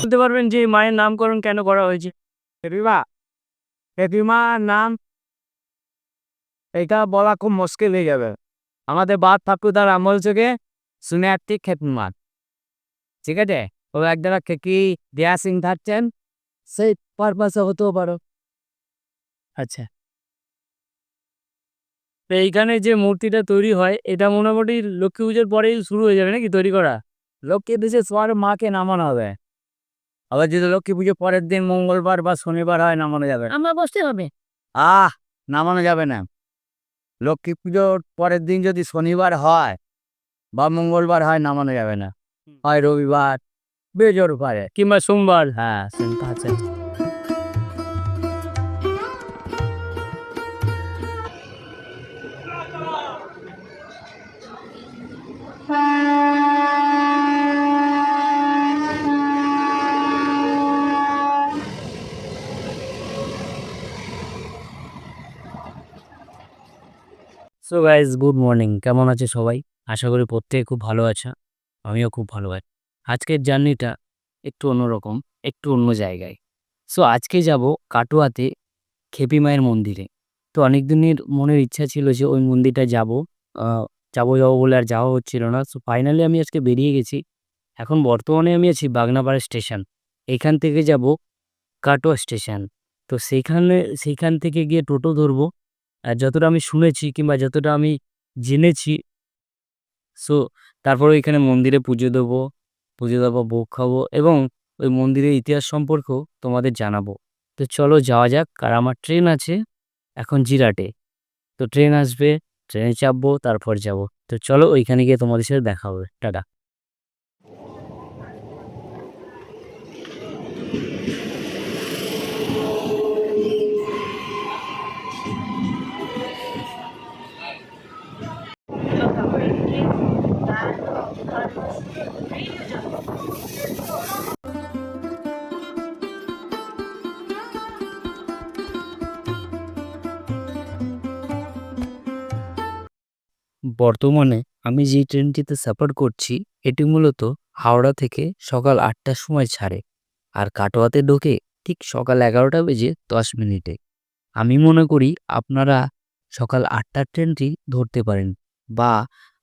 বলতে পারবেন যে মায়ের নামকরণ কেন করা হয়েছে? প্রতিমা প্রতিমার নাম, এটা বলা খুব মুশকিল হয়ে যাবে। আমাদের বাদ ঠাকুরদার আমল থেকে শুনে আসছি খেতমার ঠিক আছে? ও একদারা খেকি দেয়া সিং থাকছেন, সেই পারপাসে হতেও পারো। আচ্ছা। তো এইখানে যে মূর্তিটা তৈরি হয় এটা মোটামুটি লক্ষ্মী পুজোর পরেই শুরু হয়ে যাবে নাকি তৈরি করা? লক্ষ্মী দেশে সবার মাকে নামানো হবে। আবার যদি লক্ষ্মী পুজো পরের দিন মঙ্গলবার বা শনিবার হয় নামানো যাবে। না। আমরা বসতে হবে। আহ! নামানো যাবে না। লক্ষ্মী পুজোর পরের দিন যদি শনিবার হয় বা মঙ্গলবার হয় নামানো যাবে না। হয় রবিবার বেজোর পারে। কিংবা সোমবার। হ্যাঁ শুনতে সো গাইজ গুড মর্নিং কেমন আছে সবাই? আশা করি প্রত্যেকে খুব ভালো আছে। আমিও খুব ভালো আছি। আজকের জার্নিটা একটু অন্যরকম, একটু অন্য জায়গায়। সো আজকে যাব কাটোয়াতে খেপি মায়ের মন্দিরে। তো অনেক দিনের মনের ইচ্ছা ছিল যে ওই মন্দিরটা যাব। যাব যাব বলে আর যাওয়া হচ্ছিল না। সো ফাইনালি আমি আজকে বেরিয়ে গেছি। এখন বর্তমানে আমি আছি বাগনাপাড়া স্টেশন। এখান থেকে যাব কাটোয়া স্টেশন। তো সেইখানে, সেইখান থেকে গিয়ে টোটো ধরবো। যতটা আমি শুনেছি কিংবা যতটা আমি জেনেছি সো তারপরে ওইখানে মন্দিরে পুজো দেবো পুজো দেবো, ভোগ খাব এবং ওই মন্দিরের ইতিহাস সম্পর্কেও তোমাদের জানাব। তো চলো যাওয়া যাক আর আমার ট্রেন আছে? এখন জিরাটে। তো ট্রেন আসবে, ট্রেনে চাপবো, তারপর যাব। তো চলো ওইখানে গিয়ে তোমাদের সাথে দেখা হবে। টাটা। বর্তমানে আমি যেই ট্রেনটিতে সাফার করছি, এটি মূলত হাওড়া থেকে সকাল আটটার সময় ছাড়ে আর কাটোয়াতে ঢোকে ঠিক সকাল এগারোটা বেজে দশ মিনিটে। আমি মনে করি আপনারা সকাল আটটার ট্রেনটি ধরতে পারেন বা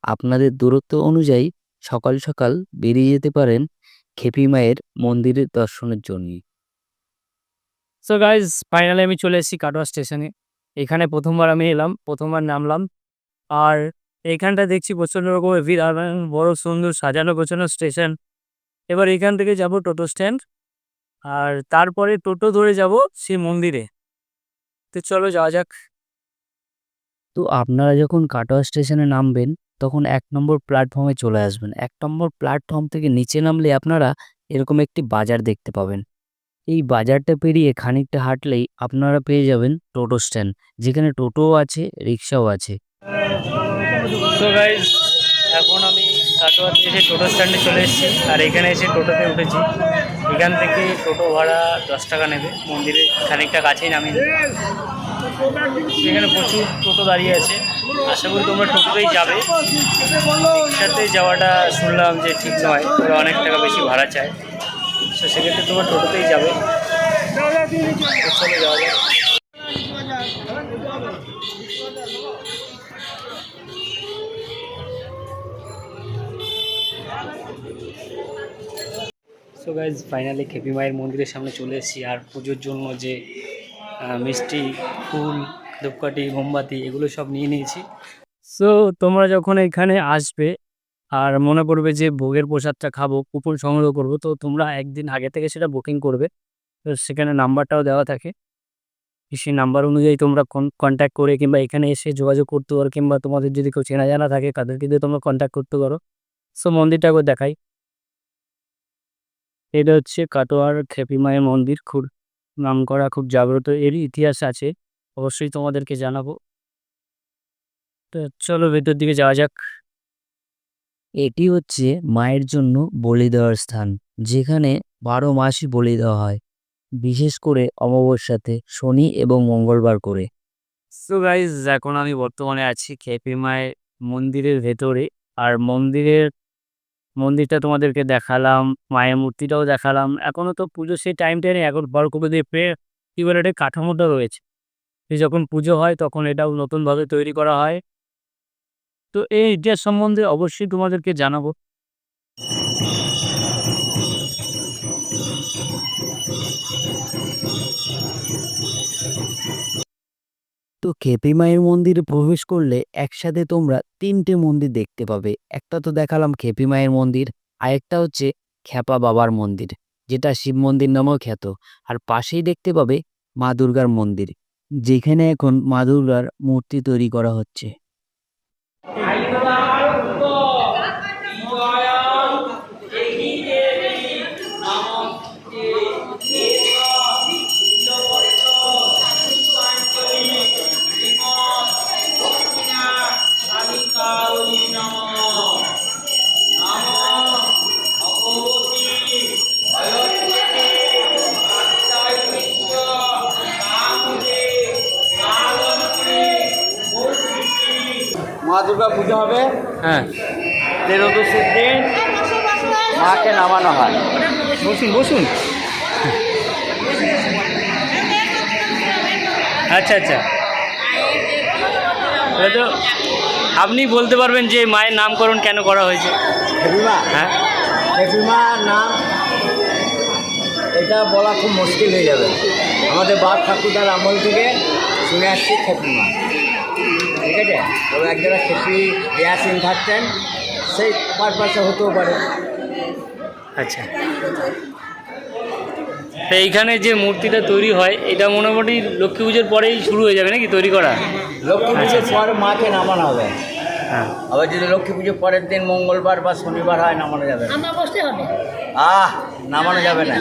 আপনাদের দূরত্ব অনুযায়ী সকাল সকাল বেরিয়ে যেতে পারেন খেপি মায়ের মন্দিরের দর্শনের জন্য। সো গাইজ ফাইনালি আমি চলে এসেছি কাটোয়া স্টেশনে। এখানে প্রথমবার আমি এলাম, প্রথমবার নামলাম আর এইখানটা দেখছি প্রচণ্ড রকমের ভিড় আর মানে বড় সুন্দর সাজানো গোছানো স্টেশন। এবার এখান থেকে যাব টোটো স্ট্যান্ড আর তারপরে টোটো ধরে যাব সেই মন্দিরে। তো চলো যাওয়া যাক। তো আপনারা যখন কাটোয়া স্টেশনে নামবেন, তখন এক নম্বর প্ল্যাটফর্মে চলে আসবেন। এক নম্বর প্ল্যাটফর্ম থেকে নিচে নামলে আপনারা এরকম একটি বাজার দেখতে পাবেন। এই বাজারটা পেরিয়ে খানিকটা হাঁটলেই আপনারা পেয়ে যাবেন টোটো স্ট্যান্ড, যেখানে টোটোও আছে, রিক্সাও আছে। তো গাইজ এখন আমি কাটোয়াতে এসে টোটো স্ট্যান্ডে চলে এসেছি। আর এখানে এসে টোটোতে উঠেছি। এখান থেকে টোটো ভাড়া দশ টাকা নেবে। মন্দিরের খানিকটা কাছেই নামিয়ে দেবে। এখানে প্রচুর টোটো দাঁড়িয়ে আছে। আশা করি তোমরা টোটোতেই যাবে। রিক্সাতে যাওয়াটা শুনলাম যে ঠিক নয়। ওরা অনেক টাকা বেশি ভাড়া চায়। তো সেক্ষেত্রে তোমরা টোটোতেই যাবে। চলে যাওয়া গাইজ ফাইনালি খেপি মায়ের মন্দিরের সামনে চলে এসেছি। আর পুজোর জন্য যে মিষ্টি, ফুল, ধূপকাঠি, মোমবাতি, এগুলো সব নিয়ে নিয়েছি। সো তোমরা যখন এখানে আসবে, আর মনে করবে যে ভোগের প্রসাদটা খাব, কুপন সংগ্রহ করব, তো তোমরা একদিন আগে থেকে সেটা বুকিং করবে। তো সেখানে নাম্বারটাও দেওয়া থাকে। সেই নাম্বার অনুযায়ী তোমরা কন্ট্যাক্ট করে কিংবা এখানে এসে যোগাযোগ করতে পারো, কিংবা তোমাদের যদি কেউ চেনা জানা থাকে, তাদেরকে দিয়ে তোমরা কন্ট্যাক্ট করতে পারো। সো মন্দিরটা একবার দেখাই। এটা হচ্ছে কাটোয়ার মায়ের মন্দির। খুব নামকরা খুব জাগ্রত এরই ইতিহাস আছে অবশ্যই তোমাদেরকে জানাব। তো চলো ভেতর দিকে যাওয়া যাক। এটি হচ্ছে মায়ের জন্য বলি দেওয়ার স্থান যেখানে বারো মাসই বলি দেওয়া হয় বিশেষ করে অমাবস্যাতে শনি এবং মঙ্গলবার করে। সো গাইজ এখন আমি বর্তমানে আছি খেপি মায়ের মন্দিরের ভেতরে আর মন্দিরের মন্দিরটা তোমাদেরকে দেখালাম, মায়ের মূর্তিটাও দেখালাম। এখনও তো পুজোর সেই টাইমটা নেই, এখন দিয়ে পে কি বলে এটা কাঠামোটা রয়েছে। যখন পুজো হয় তখন এটাও নতুনভাবে তৈরি করা হয়। তো এই ইতিহাস সম্বন্ধে অবশ্যই তোমাদেরকে জানাব। তো খেপি মায়ের মন্দিরে প্রবেশ করলে একসাথে তোমরা তিনটে মন্দির দেখতে পাবে। একটা তো দেখালাম খেপি মায়ের মন্দির, আরেকটা হচ্ছে খ্যাপা বাবার মন্দির, যেটা শিব মন্দির নামেও খ্যাত। আর পাশেই দেখতে পাবে মা দুর্গার মন্দির, যেখানে এখন মা দুর্গার মূর্তি তৈরি করা হচ্ছে। হ্যাঁ। তেরোদশীর দিন মাকে নামানো হয়। বসুন বসুন। আচ্ছা আচ্ছা। এটা তো আপনি বলতে পারবেন যে মায়ের নামকরণ কেন করা হয়েছে? হ্যাঁ। নাম এটা বলা খুব মুশকিল হয়ে যাবে। আমাদের বাপ ঠাকুরদার আমল থেকে শুনে আসছি খেপিমা আছে? তবে একজনের খেপি ইয়াসিন থাকতেন সেই পারপাসে হতেও পারে। আচ্ছা। তো এইখানে যে মূর্তিটা তৈরি হয় এটা মোটামুটি লক্ষ্মী পুজোর পরেই শুরু হয়ে যাবে নাকি তৈরি করা? লক্ষ্মী পুজোর পর মাকে নামানো হবে। হ্যাঁ। আবার যদি লক্ষ্মী পুজো পরের দিন মঙ্গলবার বা শনিবার হয় নামানো যাবে না। আমরা বসতে হবে। আহ নামানো যাবে না।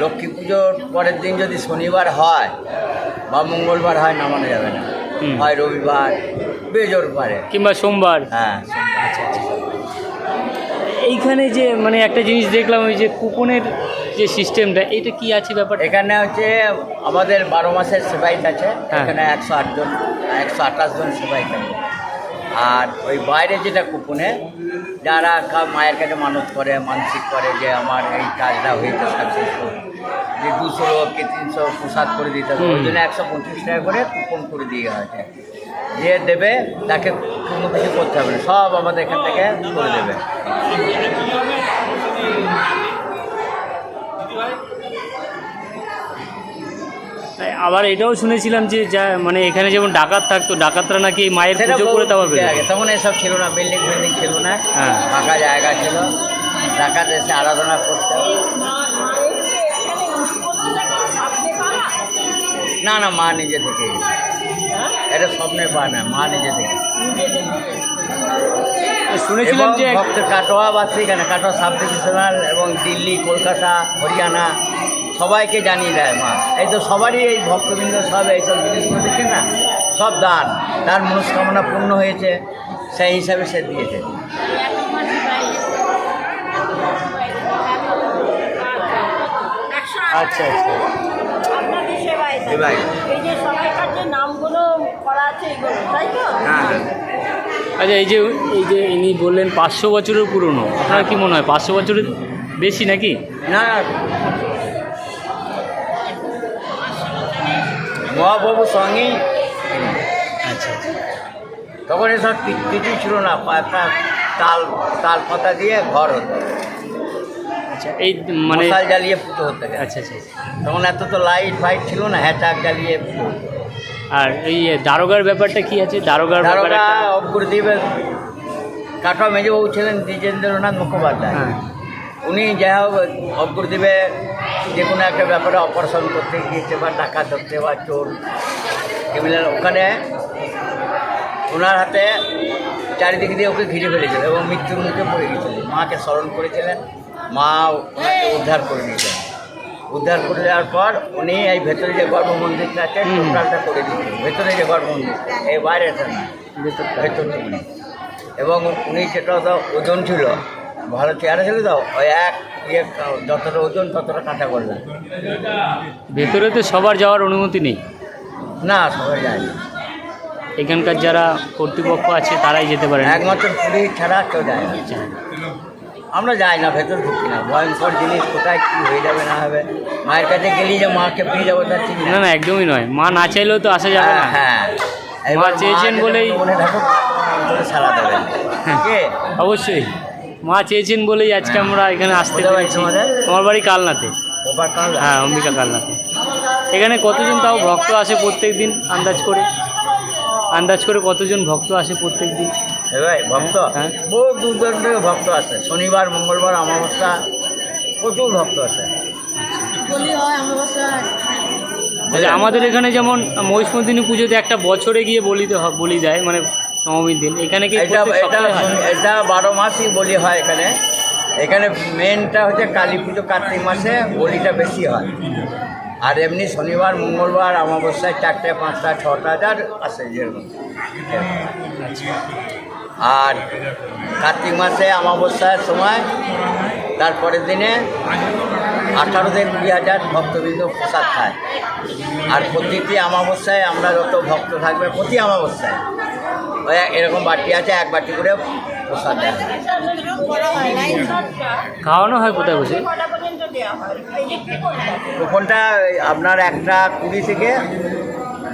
লক্ষ্মী পুজোর পরের দিন যদি শনিবার হয় বা মঙ্গলবার হয় নামানো যাবে না। হয় রবিবার বেজোর পারে। কিংবা সোমবার। হ্যাঁ এইখানে যে মানে একটা জিনিস দেখলাম ওই যে কুপনের যে সিস্টেমটা এটা কি আছে ব্যাপার এখানে হচ্ছে আমাদের বারো মাসের সেবাইট আছে। হ্যাঁ। এখানে একশো আটজন একশো আঠাশ জন সেবাইট আছে। আর ওই বাইরে যেটা কুপনে যারা মায়ের কাছে মানত করে মানসিক করে যে আমার এই কাজটা হয়েছে সাকসেসফুল যে দুশো কি তিনশো প্রসাদ করে দিতে হবে ওই জন্য একশো পঁচিশ টাকা করে কুপন করে দিয়ে হয়েছে যে দেবে তাকে কোনো কিছু করতে হবে না সব আমাদের এখান থেকে করে দেবে। আবার এটাও শুনেছিলাম যে যা মানে এখানে যেমন ডাকাত থাকতো ডাকাতরা নাকি মায়ের পুজো করে তারপর বেরোয়। তখন এসব ছিল না বিল্ডিং ফিল্ডিং ছিল না হ্যাঁ। ফাঁকা জায়গা ছিল ডাকাত এসে আরাধনা করতে না না মা নিজে থেকে এটা স্বপ্নের পা না মা নিজে থেকে শুনেছিলাম যে কাটোয়া বাসী এখানে কাটোয়া সাব ডিভিশনাল এবং দিল্লি কলকাতা হরিয়ানা সবাইকে জানিয়ে দেয় মা। এই তো সবারই এই ভক্তবৃন্দ সব এইসব জিনিসগুলো দেখে না সব দান। তার মনস্কামনা পূর্ণ হয়েছে সেই হিসাবে সে দিয়েছে। আচ্ছা আচ্ছা। আপনাদের সেবায় থাকি। সেবায়। এই যে সবাইকার যে নামগুলো করা আছে এগুলো তাই তো? হ্যাঁ আচ্ছা এই যে এই যে ইনি বললেন পাঁচশো বছরের পুরনো আপনার কি মনে হয় পাঁচশো বছরের বেশি নাকি? না মহাপ্রভুর সঙ্গেই আচ্ছা। তখন এসব কিছুই ছিল না একটা তাল তাল পাতা দিয়ে ঘর হতো। আচ্ছা এই মানে তাল জ্বালিয়ে পুজো হতে আচ্ছা আচ্ছা তখন এত তো লাইট ফাইট ছিল না হ্যাটাক জ্বালিয়ে পুজো হতো। আর এই দারোগার ব্যাপারটা কি আছে? দারোগার দারোগা অগ্রদীপের কাটোয়া মেজবাবু ছিলেন দ্বিজেন্দ্রনাথ মুখোপাধ্যায়। হ্যাঁ। উনি যাই হোক অগ্রদীপে যে কোনো একটা ব্যাপারে অপারেশন করতে গিয়েছে বা টাকা ধরতে বা চোর ক্রিমিনাল ওখানে ওনার হাতে চারিদিক দিয়ে ওকে ঘিরে ফেলেছিল এবং মৃত্যুর মুখে পড়ে গেছিল মাকে স্মরণ করেছিলেন মা ওনাকে উদ্ধার করে নিয়েছেন। উদ্ধার করে দেওয়ার পর উনি এই ভেতরে যে গর্ভ মন্দিরটা আছে। টোটালটা করে দিয়েছিলেন ভেতরে যে গর্ভ মন্দির এই বাইরেটা না ভেতরটা। উনি এবং উনি তো ওজন ছিল। ভালো চেয়ারে ছিল তো ওই এক ইয়ে যতটা ওজন ততটা কাঁটা করলেন ভেতরে তো সবার যাওয়ার অনুমতি নেই। না সবাই যায় না। এখানকার যারা কর্তৃপক্ষ আছে তারাই যেতে পারে। একমাত্র পুরী ছাড়া কেউ যায় না। আচ্ছা। আমরা যাই না ভেতর ঢুকি না। ভয়ঙ্কর জিনিস কোথায় কী হয়ে যাবে না হবে। মায়ের কাছে গেলেই যে মাকে পেয়ে যাব তার ঠিক না না একদমই নয়। মা না চাইলেও তো আসা যাবে হ্যাঁ না। হ্যাঁ মা এবার চেয়েছেন বলেই- মনে থাকুক সারা দেবেন। অবশ্যই। মা চেয়েছেন বলেই আজকে আমরা এখানে আসতে পেরেছি? আমার বাড়ি কালনাতে। হ্যাঁ অম্বিকা কালনাতে। এখানে কতজন তাও ভক্ত আসে প্রত্যেক দিন আন্দাজ করে? আন্দাজ করে কতজন ভক্ত আসে প্রত্যেক দিন ভক্ত? হ্যাঁ। বহু দূর দূর থেকে ভক্ত আসে। শনিবার মঙ্গলবার অমাবস্যা প্রচুর ভক্ত আসে। হয় আচ্ছা আমাদের এখানে যেমন মহিষমর্দিনী পুজোতে একটা বছরে গিয়ে বলিতে বলি দেয় মানে নবমীর দিন। এখানে কি এটা এটা এটা বারো মাসই বলি হয় এখানে। এখানে মেনটা হচ্ছে কালী পুজো কার্তিক মাসে বলিটা বেশি হয়। আর এমনি শনিবার মঙ্গলবার অমাবস্যায় চারটে পাঁচটা ছটা হাজার আসে যেরকম আর কার্তিক মাসে অমাবস্যার সময় তারপরের দিনে আঠারো থেকে কুড়ি হাজার ভক্তবৃন্দ প্রসাদ খায়। আর প্রতিটি অমাবস্যায় আমরা যত ভক্ত থাকবে প্রতি অমাবস্যায় এরকম বাটি আছে এক বাটি করে প্রসাদ দেয়। হয় খাওয়ানো হয় কোথায় বসে হয় ওই আপনার একটা কুড়ি থেকে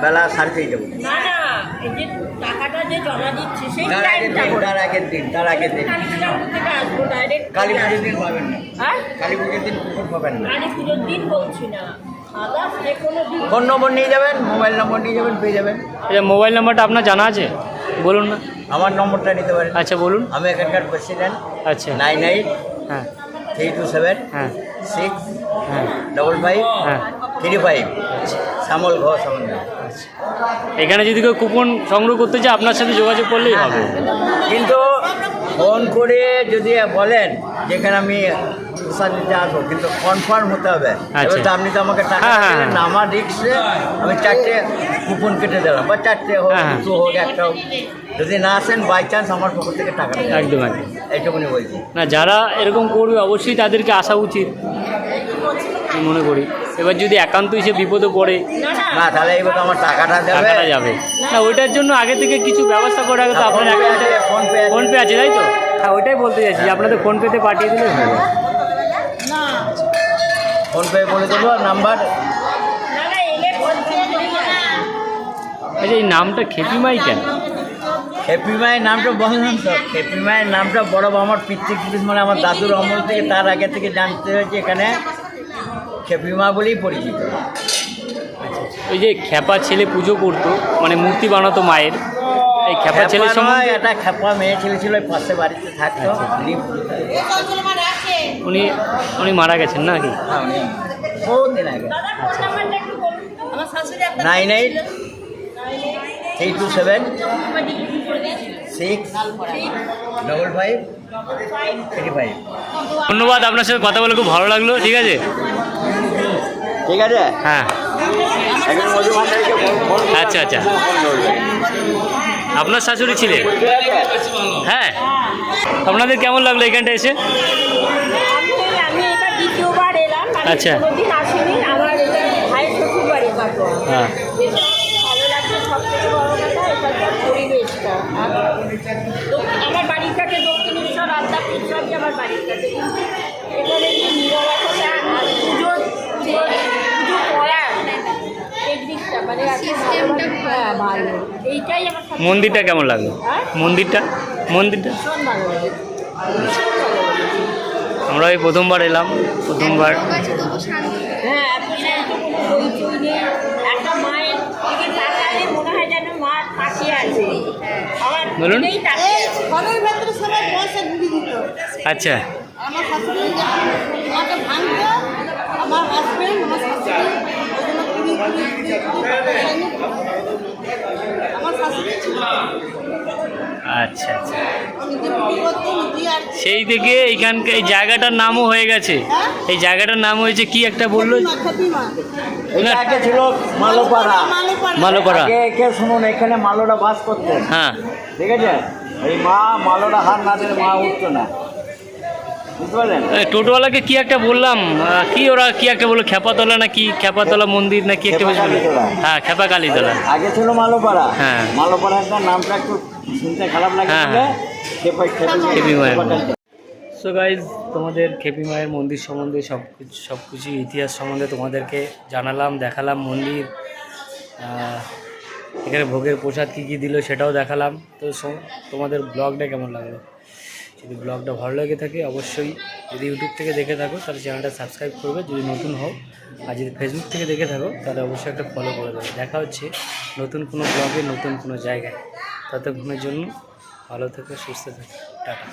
বেলা সাড়ে তিনটে পর্যন্ত। না না এই যে টাকাটা যে জমা দিচ্ছি সেই তার আগের দিন তার আগের দিন তার আগের দিন। কালী পূজার থেকে আসব ডাইরেক্ট কালী পুজোর দিন পাবেন না। হ্যাঁ? কালী পুজোর দিন পাবেন না। দিন বলছি না। আদার্স যে কোনো দিন। ফোন নম্বর নিয়ে যাবেন মোবাইল নম্বর নিয়ে যাবেন পেয়ে যাবেন। মোবাইল নম্বরটা আপনার জানা আছে? বলুন না। আমার নম্বরটা নিতে পারেন। আচ্ছা বলুন। আমি এখানকার প্রেসিডেন্ট আচ্ছা। নাইন এইট হ্যাঁ। থ্রি টু সেভেন হ্যাঁ। সিক্স হ্যাঁ। ডবল ফাইভ হ্যাঁ। থ্রি ফাইভ শ্যামল ঘোষ আমার নাম। এখানে যদি কেউ কুপন সংগ্রহ করতে চায় আপনার সাথে যোগাযোগ করলেই হবে। কিন্তু ফোন করে যদি বলেন যেখানে আমি নিতে আসব কিন্তু কনফার্ম হতে হবে। আচ্ছা। এবার তো আপনি তো আমাকে টাকা হ্যাঁ, হ্যাঁ, দিলেন না, হ্যাঁ। আমার রিক্সে আমি চারটে কুপন কেটে দিলাম বা চারটে হোক হ্যাঁ, হ্যাঁ। দুটো হোক একটা হোক যদি না আসেন বাই চান্স আমার পক্ষ থেকে টাকা একদম এইটুকুনি বলছি। না যারা এরকম করবে অবশ্যই তাদেরকে আসা উচিত। আমি মনে করি? এবার যদি একান্তই সে বিপদে পড়ে না তাহলে এবার তো আমার টাকাটা দেবে। টাকাটা যাবে। না ওইটার জন্য আগে থেকে কিছু ব্যবস্থা করে রাখা তো আপনার ফোন পে অ্যাকাউন্টে আছে, ফোন পে আছে। ফোনপে আছে তাই তো? হ্যাঁ ওইটাই বলতে চাইছি যে আপনাদের ফোনপেতে পাঠিয়ে দিলে ফোন পে বলে দেবো নাম্বার। আচ্ছা এই নামটা খেপিমাই কেন? হ্যাপি মায়ের নামটা বললাম তো। হ্যাপি মায়ের নামটা বড় আমার পিতৃ মানে আমার দাদুর অমল থেকে তার আগে থেকে জানতে হয়েছে এখানে খেপি মা বলেই পরিচিত। ওই যে খেপা ছেলে পুজো করতো মানে মূর্তি বানাতো মায়ের। এই খেপা ছেলের সময় একটা খেপা মেয়ে ছেলে ছিল ওই পাশে বাড়িতে থাকতো। আচ্ছা। উনি উনি মারা গেছেন নাকি? হ্যাঁ, বহুত দিন আগে। আপনার nine eight three two seven six double five three five. ধন্যবাদ আপনার সাথে কথা বলে খুব ভালো লাগল ঠিক আছে? ঠিক আছে? হ্যাঁ। আচ্ছা, আচ্ছা। আপনার শাশুড়ি ছিলেন? হ্যাঁ। আপনাদের কেমন লাগল এখানটা এসে আমি আমি এটা দ্বিতীয়বার এলাম আমি আচ্ছা। কোনোদিন আসিনি আমার এটা ভাইয়ের শ্বশুর বাড়ি কাটোয়া হ্যাঁ ভালো লাগছে সব থেকে বড় কথা এটা পরিবেশটা। আর তো- আমার বাড়ির কাছে দক্ষিণেশ্বর আদ্যাপুর সবই আমার বাড়ির কাছে। কিন্তু এখানে যে নিরবতা আর পুজো পুজো পুজো করা এই মানে এত ভালো হ্যাঁ ভালো। এইটাই আমার সবথেকে মন্দিরটা কেমন লাগল? হ্যাঁ? মন্দিরটা? মন্দিরটা? ভীষণ ভালো লাগে ভীষণ ভালো লাগে। আমরা এই প্রথমবার এলাম প্রথমবার হ্যাঁ হয় বলুন। আচ্ছা আমার শাশুড়ি ভাঙতো আমার হাজবেন্ড আমার শাশুড়ি। আমার শাশুড়ি ছিল আচ্ছা আচ্ছা। সেই থেকে এইখানকার এই জায়গাটার নামও হয়ে গেছে। হ্যাঁ? এই জায়গাটার নাম হয়েছে কি একটা বলল? ছিল মালোপাড়া। মালোপাড়া। শুনুন এখানে মালোরা বাস করতেন হ্যাঁ। ঠিক আছে? এই মা মালোরা হাত না দিলে মা উঠতো না। টোটোওয়ালাকে কি একটা বললাম কি ওরা কি একটা বলল খেপাতলা না কি খেপাতলা মন্দির না কি একটা। হ্যাঁ খেপা কালীতলা আগে ছিল মালোপাড়া। হ্যাঁ। মালোপাড়া একটা নামটা একটু শুনতে খারাপ লাগে হ্যাঁ, হ্যাঁ। সো গাইজ তোমাদের খেপি মায়ের মন্দির সম্বন্ধে সব কিছু সব কিছু ইতিহাস সম্বন্ধে তোমাদেরকে জানালাম দেখালাম মন্দির এখানে ভোগের প্রসাদ কী কী দিল সেটাও দেখালাম। তো তোমাদের ব্লগটা কেমন লাগল? যদি ব্লগটা ভালো লেগে থাকে অবশ্যই যদি ইউটিউব থেকে দেখে থাকো তাহলে চ্যানেলটা সাবস্ক্রাইব করবে। যদি নতুন হও আর যদি ফেসবুক থেকে দেখে থাকো তাহলে অবশ্যই একটা ফলো করে দেবে। দেখা হচ্ছে নতুন কোনো ব্লগে নতুন কোনো জায়গায়। ততক্ষণের জন্য ভালো থেকো সুস্থ থেকো। টাটা।